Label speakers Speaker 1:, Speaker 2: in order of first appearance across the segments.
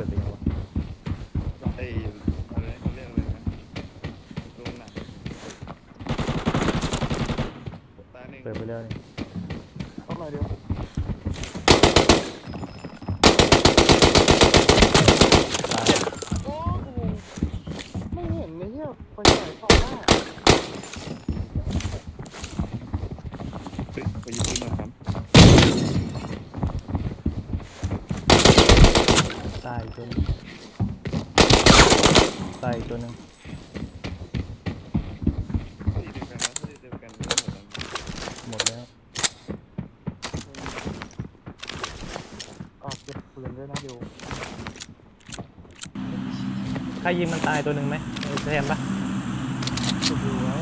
Speaker 1: ปิดไปยังไอ้ไร
Speaker 2: เขรี
Speaker 3: ยกอะกต่งไปเ
Speaker 2: มาเดี๋ยว
Speaker 1: ตาย
Speaker 2: โอ้โหไม่เห็นไม่เฮียคนใายส่อ
Speaker 3: งได้ไปยิงมา
Speaker 1: ตายอีกตัวหนึงตายอีกตัวหนึง
Speaker 3: ที่เดียวกันนะที่เดียวกันเรื่องเหมือนกัน
Speaker 1: หมดแล้ว
Speaker 2: ออกเก็บปืนด้วยนะเดี๋ยว
Speaker 1: ใครยิงมันตายตัวหนึ่งไหมไอ้แซมปะ
Speaker 2: สุดอยู่ไว้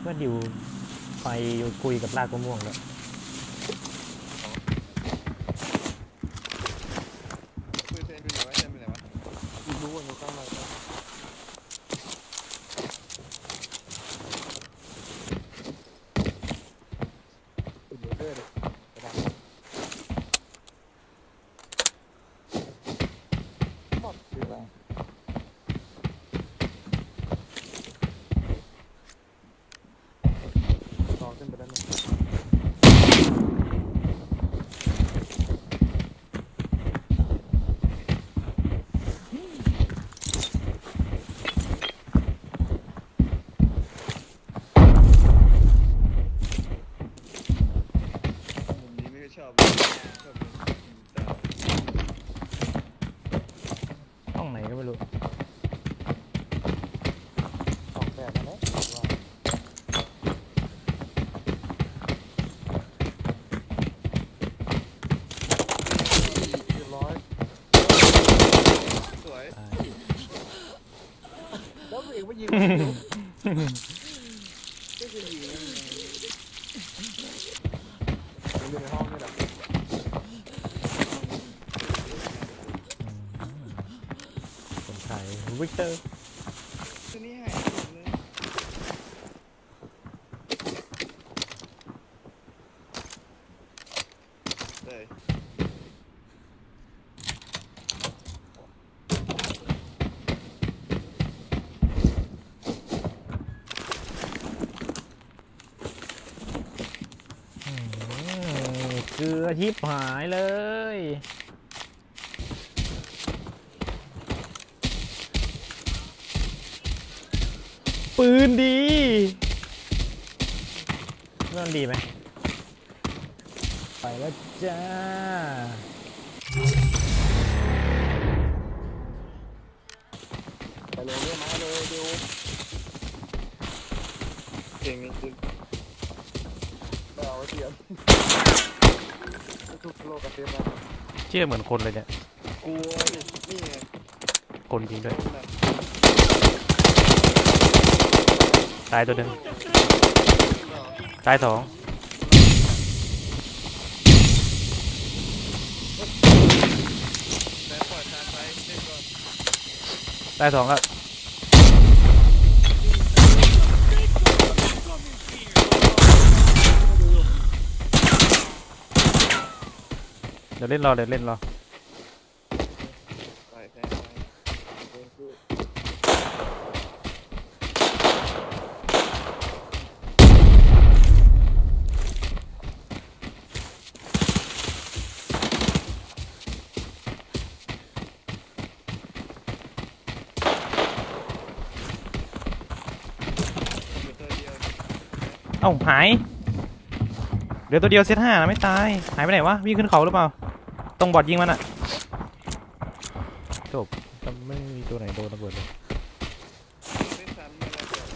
Speaker 1: เพื่อนอยู่ ไปคุยกับลากมะม่วง
Speaker 3: เล้
Speaker 2: วปื สวย
Speaker 1: ตาย
Speaker 2: แล้วตัวเองไม่ยิงมันอยู่
Speaker 3: ก็คือยิงแล้วไง
Speaker 2: มันอยู่ในห้องนี่แหละ
Speaker 1: คนไทยวิกเตอร์
Speaker 3: ตัวนี้หายหมดเลยเลย
Speaker 1: ลือชิบหายเลย ปืนดีเรื่องดีไหมไปแล้วจ้า
Speaker 2: ไปเลยเรียมาเลยดู
Speaker 3: เก่งนี่คือ
Speaker 2: ไปเอาวเทียน ทุกโลกกระเทียมมา
Speaker 1: เชื่อเหมือนคนเลยเนี่ย
Speaker 3: กลัวนี่ไง
Speaker 1: คนจริงด้วย
Speaker 3: โดนแบบ
Speaker 1: ตายตัวหนึ่ง
Speaker 3: หรอ
Speaker 1: ตายสอง
Speaker 3: แต่ปล่อยทางไปเล่นก่อน
Speaker 1: ตายสองแล้ว ดี๋ยวเล่นรอเดี๋ยวเล่นรอ
Speaker 3: ปล่อยแทงไปอยู่ตัวเดียว
Speaker 1: เอ้าหาย เดี๋ยวตัวเดียวเซตห้านะไม่ตาย หายไปไหนวะวิ่งขึ้นเขาหรือเปล่า ตรงบอดยิงมันอะจบไม่มีตัวไหนโดนระเบิดเลย
Speaker 3: ไม่ซ้ำไม่แล้วเดี๋ยว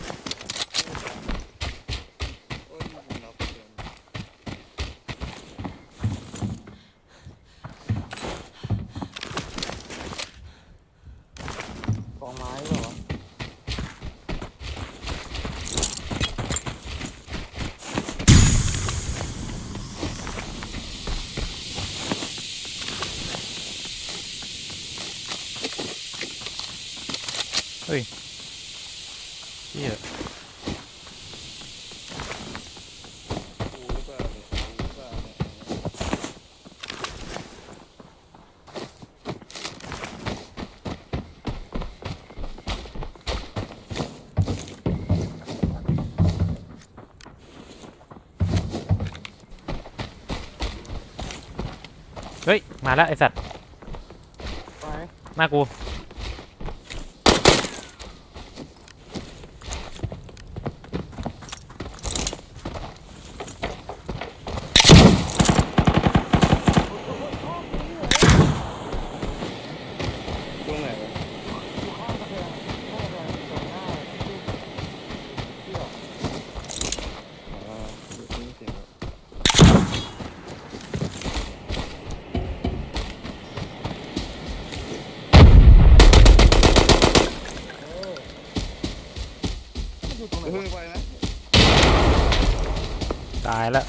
Speaker 3: ไม่ซ้ำโอ้ยผมน็อกไปเดิน
Speaker 2: กองไม้เหรอ
Speaker 1: เฮ้ยเฮีย
Speaker 3: กูหรือเปล่าเนี่ยกูหรือเปล่าเนี่ย
Speaker 1: เฮ้ย มาแล้วไอสัตว์
Speaker 2: ไป
Speaker 1: หน้ากู
Speaker 3: ตรงไหนวะ
Speaker 2: อยู่ข้างกระแพงข้างกระแพงตรงหน้าที่เที่ยว
Speaker 3: อ๋ออยู่ที่นี่เสียงวะ
Speaker 2: เออมันอยู่ตรงไหน
Speaker 3: เฮ้
Speaker 2: วะ
Speaker 3: ยไปนะ
Speaker 1: ตายแล้ว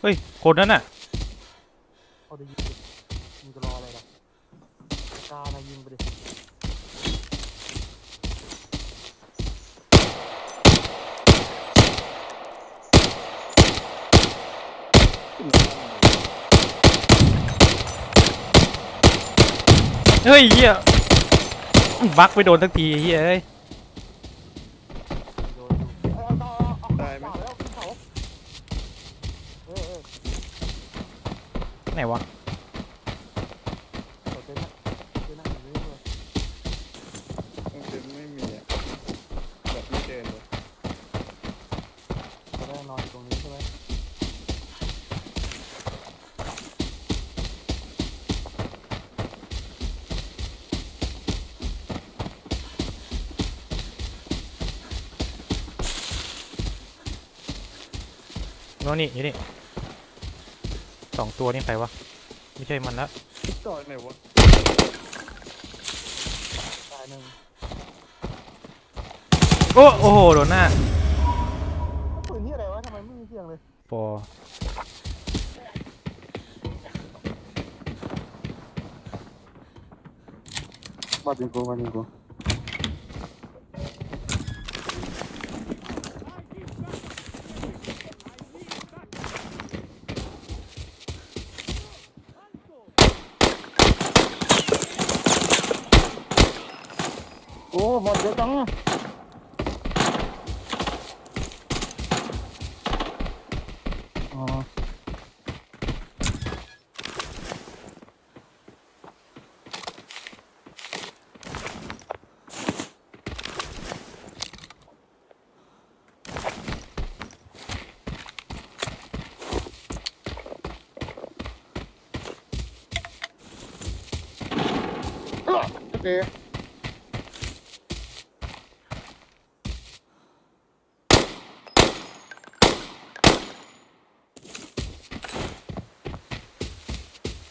Speaker 1: เฮ้ย คนนั้นน่ะ
Speaker 2: เอาดิยิงดิมึงจะรออะไรล่ะกล้านะยิงไปดิ
Speaker 3: ขึ้นมาบ้านเลย
Speaker 1: เฮ้ยเหี้ยบักไปโดนสักทีเฮ้ยเอ้ย
Speaker 2: โดนอยู่เอาเอาเอาเอา
Speaker 3: ตายไหม
Speaker 2: เปล่แล้วขึ้นเขาเออเออ
Speaker 1: ไหนวะ
Speaker 2: เขาเต้นอะเต้นอะอยู่นี่เลย
Speaker 3: ต้องเจอไม่มีอะแบบไม่เจอเลย
Speaker 2: เขาได้นอนอยู่ตรงนี้ใช่ไหม
Speaker 1: โน่นนี่อยู่นี่ สองตัวนี่ใครวะ ไม่ใช่มันละ
Speaker 3: จอดไหนวะ
Speaker 2: ตายหนึ่ง
Speaker 1: โอ้โอ้โหโดนหน้า
Speaker 2: ปืนนี่อะไรวะทำไมไม่มีเสียงเลย
Speaker 1: ปอ
Speaker 2: มาดึงกูมาดึงกู โอ้บอลเยอะจังอะอ๋อ โอเ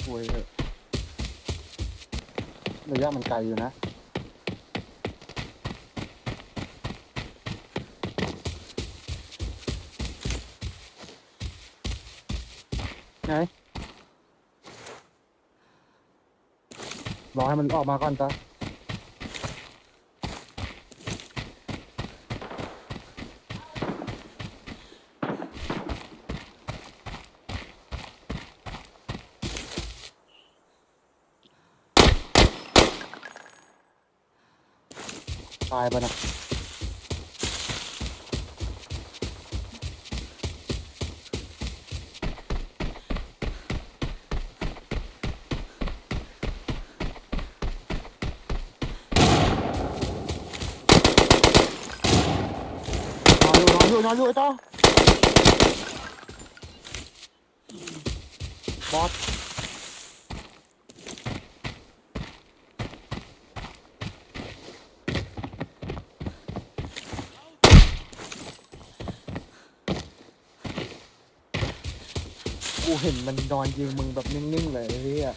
Speaker 2: คโวยเถอะระยะมันไกลอยู่นะไหนรอให้มันออกมาก่อนจ้ะายไปะนะนอนอยู่นอนอยู่นอนอยู่ไอ้ต้อบอส กูเห็นมันนอนยิงมึงแบบนิ่งๆเลยไอ้เฮีย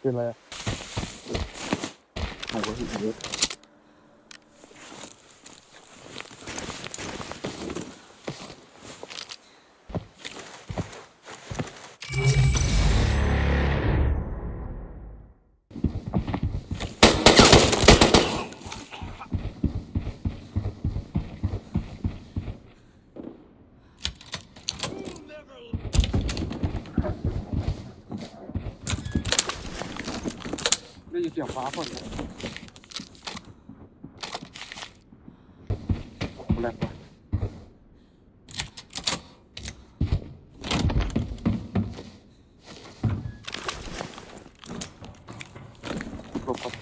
Speaker 2: เป็นอะไรอะของกูหิเยอะ ยินเสียงฟ้าฝนเลยแรงว่ะหลบครับ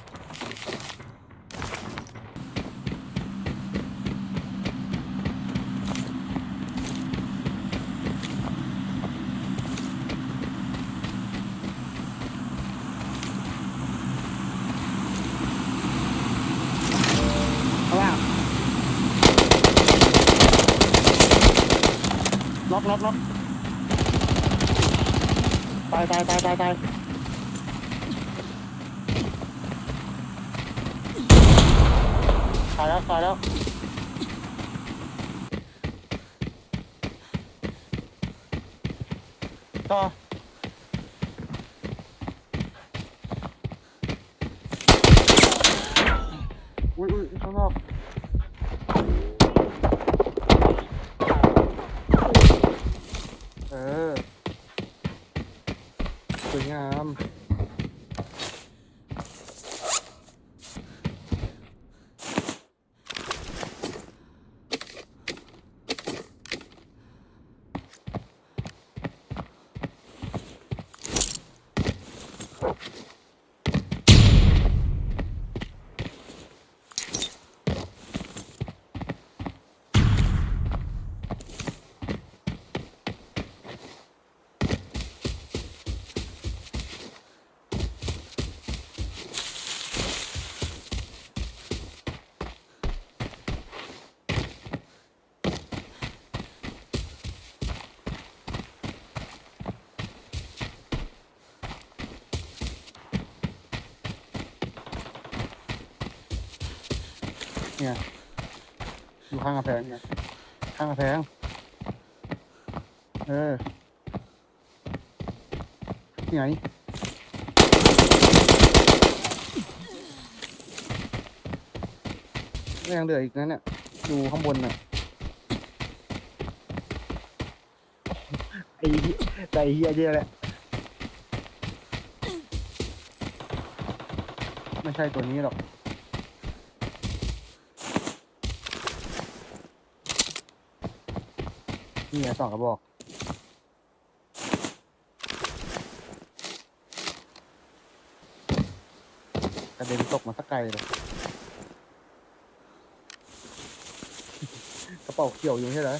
Speaker 2: ข้างล่างล็ อกล็อกล็อกตายตายตายตายตายตายแล้วตายแล้วต่ออุ้ยอุ้ยข้างนอก เออสวย งาม ข้างกระแพงเนี่ยข้างกระแพง เออที่ไหนก็ยังเหลืออีกนะเนี่ยอยู่ข้างบนน่ะไอ้แต่ไอ้เหี้ยเดียแหละไม่ใช่ตัวนี้หรอก นี่นะสองกระบอก กระเด็นตกมาสักไกลเลย กระเป๋าเขียวอยู่ใช่ไหม